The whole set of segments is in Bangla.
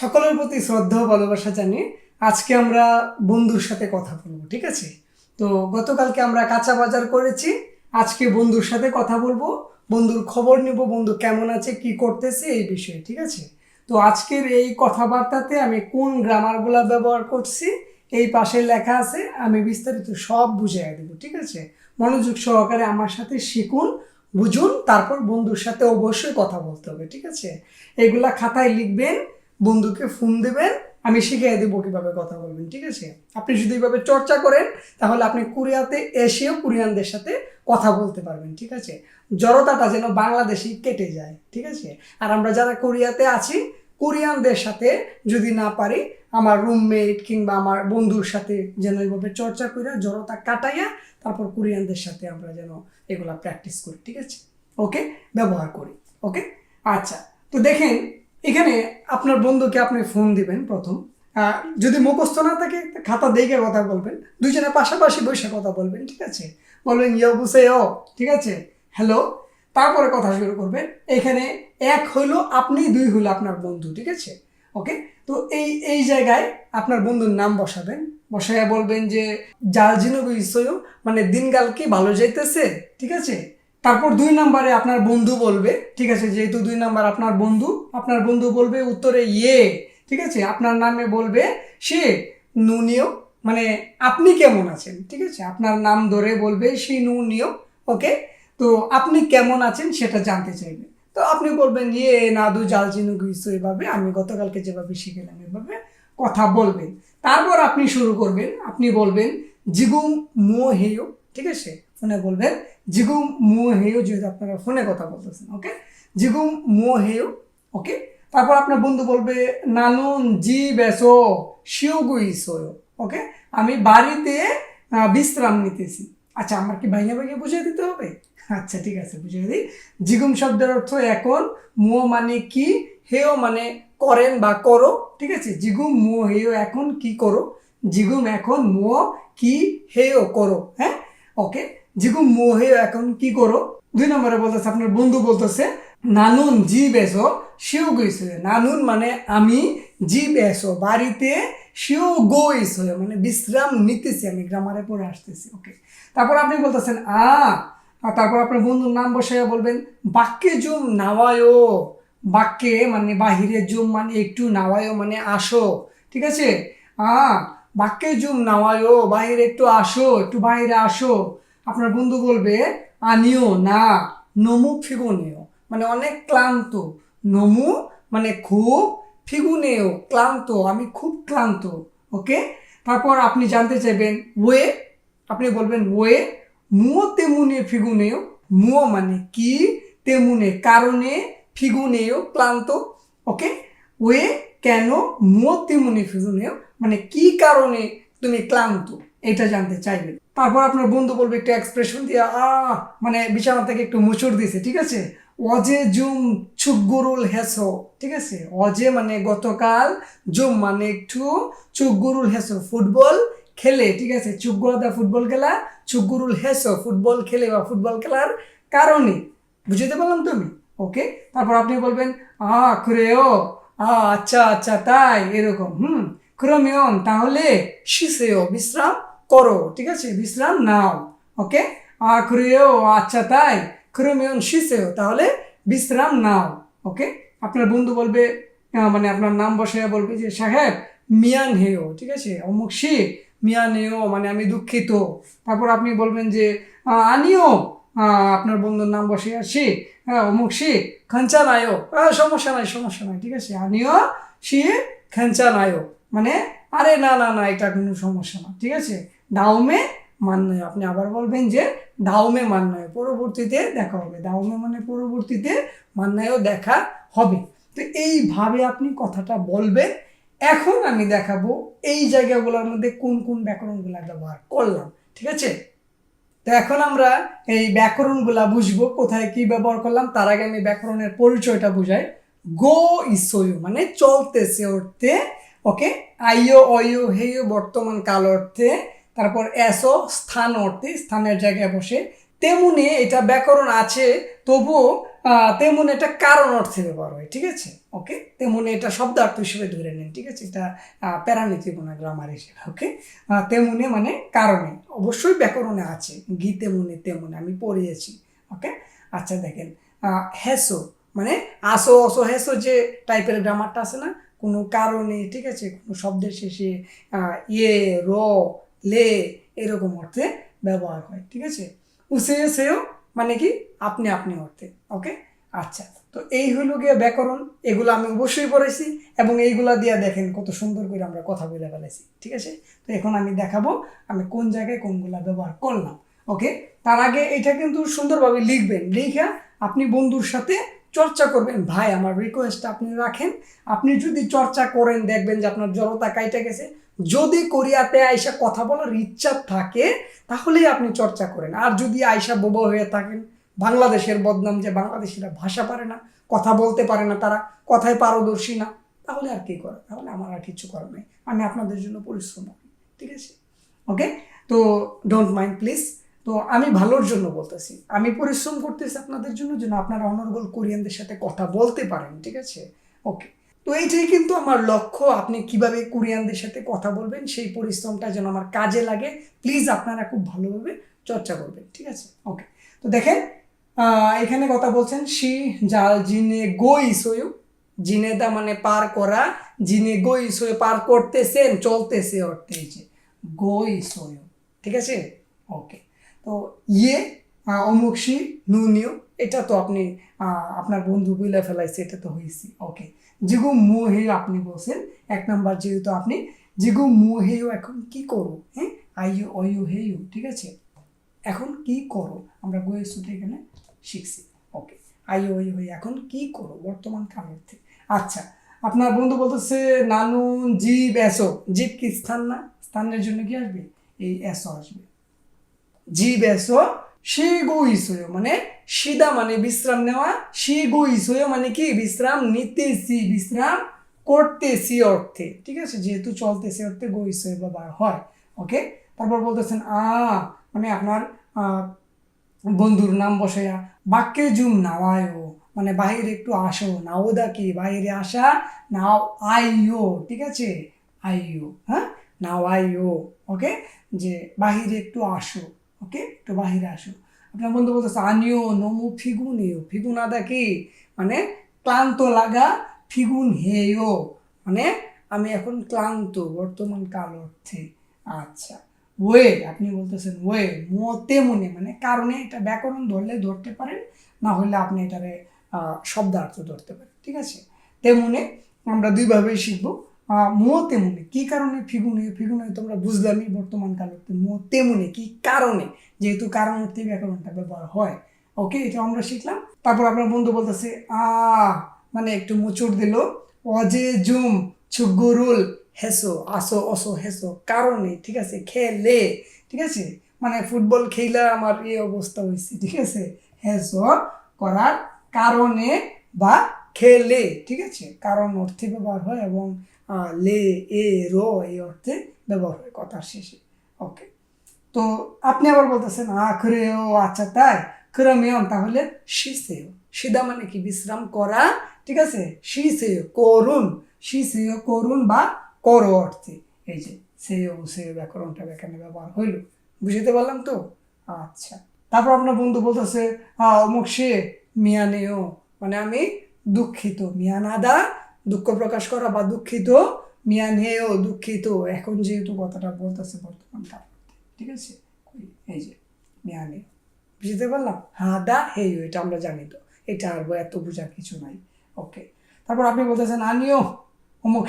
সকলের প্রতি শ্রদ্ধা ভালোবাসা জানিয়ে আজকে আমরা বন্ধুর সাথে কথা বলব, ঠিক আছে? তো গতকালকে আমরা কাঁচা বাজার করেছি, আজকে বন্ধুর সাথে কথা বলব, বন্ধুর খবর নিব, বন্ধু কেমন আছে, কি করতেছে এই বিষয়ে, ঠিক আছে? তো আজকের এই কথাবার্তাতে আমি কোন গ্রামারগুলা ব্যবহার করছি, এই পাশে লেখা আছে, আমি বিস্তারিত সব বুঝিয়ে দেবো, ঠিক আছে? মনোযোগ সহকারে আমার সাথে শিখুন, বুঝুন, তারপর বন্ধুর সাথে অবশ্যই কথা বলতে হবে, ঠিক আছে? এগুলা খাতায় লিখবেন বন্ধুকে ফোন দেবেন, আমি শিখিয়ে দেবো কীভাবে কথা বলবেন, ঠিক আছে? আপনি যদি এইভাবে চর্চা করেন, তাহলে আপনি কোরিয়াতে এসেও কোরিয়ানদের সাথে কথা বলতে পারবেন, ঠিক আছে? জড়তাটা যেন বাংলাদেশেই কেটে যায়, ঠিক আছে? আর আমরা যারা কোরিয়াতে আছি, কোরিয়ানদের সাথে যদি না পারি, আমার রুমমেট কিংবা আমার বন্ধুর সাথে যেন এইভাবে চর্চা করে জড়তা কাটাইয়া, তারপর কোরিয়ানদের সাথে আমরা যেন এগুলা প্র্যাকটিস করি, ঠিক আছে? ওকে ব্যবহার করি ওকে আচ্ছা তো দেখেন এখানে আপনার বন্ধুকে আপনি ফোন দিবেন প্রথম। যদি মুখস্থ না থাকে খাতা দেখে কথা বলবেন। দুজনে পাশাপাশি বসে কথা বলবেন, ঠিক আছে? বলবেন, ইয়ো বুসে ও ঠিক আছে? হ্যালো তারপরে কথা শুরু করবেন। এখানে এক হইল আপনি, দুই হইল আপনার বন্ধু, ঠিক আছে? ওকে? তো এই এই জায়গায় আপনার বন্ধুর নাম বসাবেন। বসাইয়া বলবেন যে যার জিনব ইসয় মানে দিনকাল কি ভালো যাইতেছে? ঠিক আছে? তারপর দুই নাম্বারে আপনার বন্ধু বলবে, ঠিক আছে, যেহেতু দুই নাম্বার আপনার বন্ধু আপনার বন্ধু বলবে উত্তরে ইয়ে ঠিক আছে, আপনার নামে বলবে সে নুনিও মানে আপনি কেমন আছেন, ঠিক আছে, আপনার নাম ধরে বলবে সে নুনিও ওকে, তো আপনি কেমন আছেন সেটা জানতে চাইবে। তো আপনি বলবেন ইয়ে নাদু, জাল, চিনু গুইসো এভাবে, আমি গতকালকে যেভাবে শিখেলাম, এভাবে কথা বলবেন। তারপর আপনি শুরু করবেন, আপনি বলবেন, জিগুম মো হেয় ঠিক আছে ফোনে বলবেন। জিগুম মো হেয় যেহেতু আপনারা ফোনে কথা বলতেছেন ওকে জিগুম মো হেয় ওকে তারপর আপনার বন্ধু বলবে, নানুন, জি বেসো শিওগুইসো ওকে আমি বাড়িতে বিশ্রাম নিতেছি। আচ্ছা আমার কি ভাইয়া ভাইয়া বুঝিয়ে দিতে হবে? আচ্ছা ঠিক আছে, বুঝিয়ে দিই। জিগুম শব্দের অর্থ এখন, মো মানে কি হেও মানে করেন বা করো, ঠিক আছে? জিগুম মো হেও এখন কি করো? জিগুম এখন মো কি হেও করো হ্যাঁ? ওকে জিগুম মো হেও এখন কি করো? দুই নম্বরে বলতেছে, আপনার বন্ধু বলতেছে, নানুন জি বেসো শিও গইছে। নানুন মানে আমি জি বেসো বাড়িতে শিও গইস মানে বিশ্রাম নিতেছি আমি, গ্রামারে পড়ে আসতেছি ওকে তারপর আপনি বলতেছেন, আ আর তারপর আপনার বন্ধুর নাম বসাইয়া বলবেন, বাক্যে জুম নাওয়ায়ও বাক্যে মানে বাহিরে জুম মানে একটু নাওয়ায়ও মানে আসো, ঠিক আছে? আ, বাক্যে জুম নাওয়ায়ও বাহিরে একটু আসো, একটু বাইরে আসো আপনার বন্ধু বলবে আনিও না, নমু ফিগুনেও মানে অনেক ক্লান্ত। নমু মানে খুব ফিগুনেও ক্লান্ত, আমি খুব ক্লান্ত, ওকে? তারপর আপনি জানতে চাইবেন, ওয়ে? আপনি বলবেন, ওয়ে মুও তেমুনে ফিগুনেও মুও মানে কি? তেমুনে কারণে ফিগুনেও ক্লান্ত, ওকে? ওয়ে কেন মুও তেমুনে ফিগুনেও মানে কি কারণে তুমি ক্লান্ত? এটা জানতে চাইবেন। তারপর আপনার বন্ধু বলবে একটু এক্সপ্রেশন দিয়ে আ মানে বিছানা থেকে একটু মুচড় দিছে, ঠিক আছে? অজে জুম চুকগুরুল হেসো, ঠিক আছে? অজে মানে গতকাল, জুম মানে একটু চুকগুরুল হেসো, ফুটবল খেলে, ঠিক আছে? চুকগুলাদা ফুটবল খেলা চুকগুরুল হেসো, ফুটবল খেলে বা ফুটবল খেলার কারণে। বুঝতে পারলাম তুমি? ওকে তারপর আপনি বলবেন আ ক্রেও আ আচ্ছা আচ্ছা তাই, এরকম, হুম ক্রমিয়ন তাহলে শিসেও বিশ্রাম করো ঠিক আছে? বিশ্রাম নাও ওকে আ ক্রেও আচ্ছা তাই। ক্রমিয়ন শিসেও তাহলে বিশ্রাম নাও ওকে আপনার বন্ধু বলবে মানে আপনার নাম বসে বলবে যে সাহেব মিয়ান হেও ঠিক আছে? অমুক শি মিয়ান হেও মানে আমি দুঃখিত। তারপর আপনি বলবেন যে আনিও আপনার বন্ধুর নাম বসে আসি হ্যাঁ অমুক শি খাঞ্চা নায়ো আহ, সমস্যা নাই সমস্যা নাই ঠিক আছে? আনিও শি খাঞ্চা নায়ো মানে আরে না না না এটা কোনো সমস্যা না ঠিক আছে? ডাউমে মান্যয় আপনি আবার বলবেন যে ডাউমে মান্যয় পরবর্তীতে দেখা হবে। ডাউমে মানে পরবর্তীতে মান্যয়ও দেখা হবে। তো এইভাবে আপনি কথাটা বলবেন। এখন আমি দেখাবো এই জায়গাগুলোর মধ্যে কোন কোন ব্যাকরণগুলো ব্যবহার করলাম। ঠিক আছে? তো এখন আমরা এই ব্যাকরণগুলা বুঝব, কোথায় কি ব্যবহার করলাম। তার আগে আমি ব্যাকরণের পরিচয়টা বুঝাই। গো ইসয়ু মানে চলতেছে অর্থে, ওকে? আইও অয়ো হেয় বর্তমান কাল অর্থে তারপর এসো, স্থান অর্থে, স্থানের জায়গায় বসে। তেমনি এটা ব্যাকরণ আছে, তবুও তেমন এটা কারণ অর্থে ব্যবহার হয়, ঠিক আছে? ওকে তেমনি এটা শব্দার্থ হিসেবে ধরে নেন, ঠিক আছে? এটা প্যারানিতিব না গ্রামার হিসেবে ওকে তেমনি মানে কারণে, অবশ্যই ব্যাকরণে আছে গি তেমনে, তেমনি, আমি পড়িয়েছি ওকে আচ্ছা দেখেন হেসো মানে আসো, অসো, হেসো যে টাইপের গ্রামারটা আছে না? কোনো কারণে, ঠিক আছে? কোনো শব্দের শেষে ইয়ে র লে এরকম অর্থে ব্যবহার হয়, ঠিক আছে? উসে সেও মানে কি? আপনি আপনি অর্থে ওকে আচ্ছা তো এই হলো গিয়ে ব্যাকরণ, এগুলো আমি অবশ্যই পড়েছি এবং এইগুলা দিয়ে দেখেন কত সুন্দর করে আমরা কথা বলে ফেলেছি, ঠিক আছে? তো এখন আমি দেখাবো আমি কোন জায়গায় কোনগুলা ব্যবহার করলাম ওকে তার আগে এটা কিন্তু সুন্দরভাবে লিখবেন, লিখা আপনি বন্ধুর সাথে চর্চা করবেন। ভাই, আমার রিকোয়েস্ট আপনি রাখেন। আপনি যদি চর্চা করেন, দেখবেন যে আপনার জড়তা কাইটা গেছে। যদি কোরিয়াতে আয়সা কথা বলার ইচ্ছা থাকে, তাহলেই আপনি চর্চা করেন। আর যদি আয়সা বোবা হয়ে থাকেন, বাংলাদেশের বদনাম যে বাংলাদেশিরা ভাষা পারে না, কথা বলতে পারে না, তারা কথায় পারদর্শী না, তাহলে আর কি করে? তাহলে আমার আর কিছু করার নেই। আমি আপনাদের জন্য পরিশ্রম করি। ঠিক আছে? ওকে তো ডোন্ট মাইন্ড প্লিজ তো আমি ভালোর জন্য বলতেছি। আমি পরিশ্রম করতেছি আপনাদের জন্য যেন আপনারা অনর্গল কোরিয়ানদের সাথে কথা বলতে পারেন, ঠিক আছে? ওকে তো এইটাই কিন্তু আমার লক্ষ্য, আপনি কীভাবে কোরিয়ানদের সাথে কথা বলবেন, সেই পরিশ্রমটা যেন আমার কাজে লাগে। প্লিজ আপনারা খুব ভালোভাবে চর্চা করবেন, ঠিক আছে? ওকে তো দেখেন এখানে কথা বলছেন, শি জাল জিনে গই সয়ু। জিনেদা মানে পার করা, জিনে গই সয়ে পার করতেছেন, চলতেছে অর্থে গই সয়ু। ঠিক আছে? ওকে তো ইয়ে আহ, অমুক শি নুনিও এটা তো আপনি আপনার বন্ধু বইলে ফেলাইছে এটা তো হয়েছে ওকে। জিগু মুহে আপনি বলছেন এক নাম্বার যেহেতু আপনি জিগু মুহেও এখন কি করো হ্যাঁ? আইও অয়ু হেইউ ঠিক আছে? এখন কি করো? আমরা গোয়ের সুতে এখানে শিখছি ওকে। আই ওই হই এখন কি করো বর্তমান কাল থেকে? আচ্ছা আপনার বন্ধু বলতেছে নানুন জীব এসো। জীব কি স্থান না? স্থানের জন্য কি আসবে? এই এসো আসবে। জীব এসো সে ইসোয় মানে সিদা মানে বিশ্রাম নেওয়া সে ইসোয় মানে কি? বিশ্রাম নিতেছি, বিশ্রাম করতেছি অর্থে, ঠিক আছে? যেহেতু চলতেছি অর্থে গইসয় ব্যবহার হয়, ওকে? তারপর বলতেছেন, আ মানে আপনার বন্ধুর নাম বসাইয়া বাক্যে জুম নাওয়ায়ও মানে বাহিরে একটু আসো নাওদা কি বাইরে আসা, নাও আইও ঠিক আছে? আইও হ্যাঁ? নাও আইও ওকে? যে বাহিরে একটু আসো। ওকে একটু বাহিরে আসো। আপনার বন্ধু বলতেছে, আনিও, নমু ফিগুনিও ফিগুন আদা কি? মানে ক্লান্ত লাগা ফিগুন হেয়। মানে আমি এখন ক্লান্ত, বর্তমান কাল অর্থে। আচ্ছা। ওয়ে আপনি বলতেছেন ওয়ে মতে মনে মানে কারণে এটা ব্যাকরণ ধরলে ধরতে পারেন, না হলে আপনি এটারে শব্দার্থ ধরতে পারেন। ঠিক আছে? তেমনে আমরা দুইভাবেই শিখব। মো তেমনি কি কারণে ফিগুনে ফিগুনে তোমরা বুঝলামই বর্তমান কাল অর্থে মো তেমনি কি কারণে? যেহেতু কারণ অর্থে ব্যাকরণটা ব্যবহার হয়। ওকে এটা আমরা শিখলাম। তারপর আপনার বন্ধু বলতেছে আ মানে একটু মোচড় দিল। অজে জুম ছুগুরুল হেসো, আসো, অসো, হেসো, কারণে, ঠিক আছে, খেলে, ঠিক আছে? মানে ফুটবল খেলা আমার এই অবস্থা হয়েছে ঠিক আছে? হেসো করার কারণে বা খেলে ঠিক আছে? কারণ অর্থে ব্যবহার হয় এবং লে, এ, রো, এই অর্থে ব্যবহার হয় কথার শেষে। ওকে তো আপনি আবার বলতেছেন আখরে ও আচ্ছা তাই। ক্রমেয়ম তাহলে শিসেও সিদা মানে কি? বিশ্রাম করা, ঠিক আছে? শিসেও করুন। শিসেও করুন বা করো অর্থে। এই যে সেও সেও ব্যাকরণটা এখানে ব্যবহার হইল। বুঝতে পারলাম তো? আচ্ছা। তারপর আপনার বন্ধু বলতেছে হ্যাঁ অমুক সে মিয়ানেও মানে আমি দুঃখিত মিয়ানাদা দুঃখ প্রকাশ করা বা দুঃখিত মিয়ানেও দুঃখিত। এখন যেহেতু কথাটা বলতেছে বর্তমান ঠিক আছে? এই যে মিয়ানে বুঝতে পারলাম? হ্যাঁ দা হেই এটা আমরা জানি তো। এটা আর এত বোঝার কিছু নাই। ওকে তারপর আপনি বলতেছেন আনিও অমুক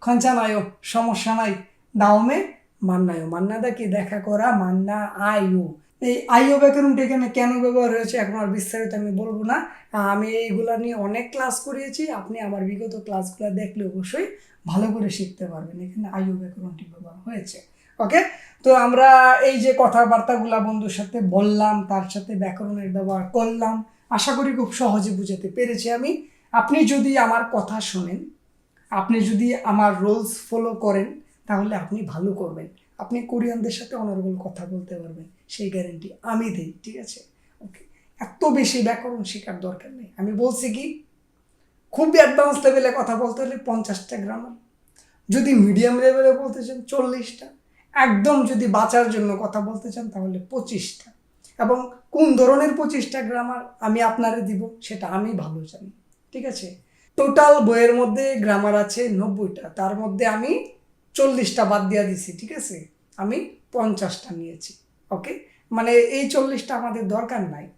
খঞ্চা নাইও সমস্যা নাই, দাওমে মান্নায়ও মান্নাদা কি? দেখা করা, মান্না আইও এই আইও ব্যাকরণটা এখানে কেন ব্যবহার হয়েছে এখন আর বিস্তারিত আমি বলব না। আমি এইগুলা নিয়ে অনেক ক্লাস করিয়েছি, আপনি আমার বিগত ক্লাসগুলো দেখলে অবশ্যই ভালো করে শিখতে পারবেন এখানে আইও ব্যাকরণটি ব্যবহার হয়েছে। ওকে তো আমরা এই যে কথাবার্তাগুলা বন্ধুর সাথে বললাম, তার সাথে ব্যাকরণের ব্যবহার করলাম, আশা করি খুব সহজে বুঝাতে পেরেছি আমি। আপনি যদি আমার কথা শোনেন, আপনি যদি আমার রোলস ফলো করেন, তাহলে আপনি ভালো করবেন। আপনি কোরিয়ানদের সাথে অনারবল কথা বলতে পারবেন, সেই গ্যারেন্টি আমি দিই, ঠিক আছে? ওকে এত বেশি ব্যাকরণ শেখার দরকার নেই। আমি বলছি কি খুব অ্যাডভান্স লেভেলে কথা বলতে হলে পঞ্চাশটা গ্রামার যদি মিডিয়াম লেভেলে বলতে চান চল্লিশটা, একদম যদি বাঁচার জন্য কথা বলতে চান তাহলে পঁচিশটা। এবং কোন ধরনের পঁচিশটা গ্রামার আমি আপনারে দিব, সেটা আমি ভালো জানি, ঠিক আছে? টোটাল বইয়ের মধ্যে গ্রামার আছে নব্বইটা, তার মধ্যে আমি চল্লিশটা বাদ দিয়ে দিছি, ঠিক আছে? আমি পঞ্চাশটা নিয়েছি ওকে মানে এই চল্লিশটা আমাদের দরকার নাই,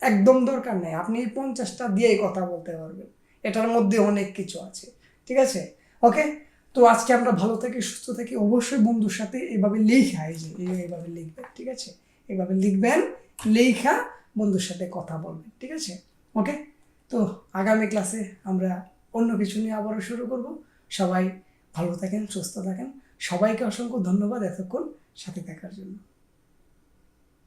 একদম দরকার নেই। আপনি এই পঞ্চাশটা দিয়েই কথা বলতে পারবেন। এটার মধ্যে অনেক কিছু আছে, ঠিক আছে? ওকে তো আজকে আমরা ভালো থাকি, সুস্থ থাকি, অবশ্যই বন্ধুর সাথে এভাবে লেখা, এই যে এই- এইভাবে লিখবেন, ঠিক আছে? এভাবে লিখবেন, লেখা, বন্ধুর সাথে কথা বলবেন, ঠিক আছে? ওকে তো আগামী ক্লাসে আমরা অন্য কিছু নিয়ে আবারও শুরু করব। সবাই ভালো থাকেন সুস্থ থাকেন। সবাইকে অসংখ্য ধন্যবাদ এতক্ষণ সাথে থাকার জন্য।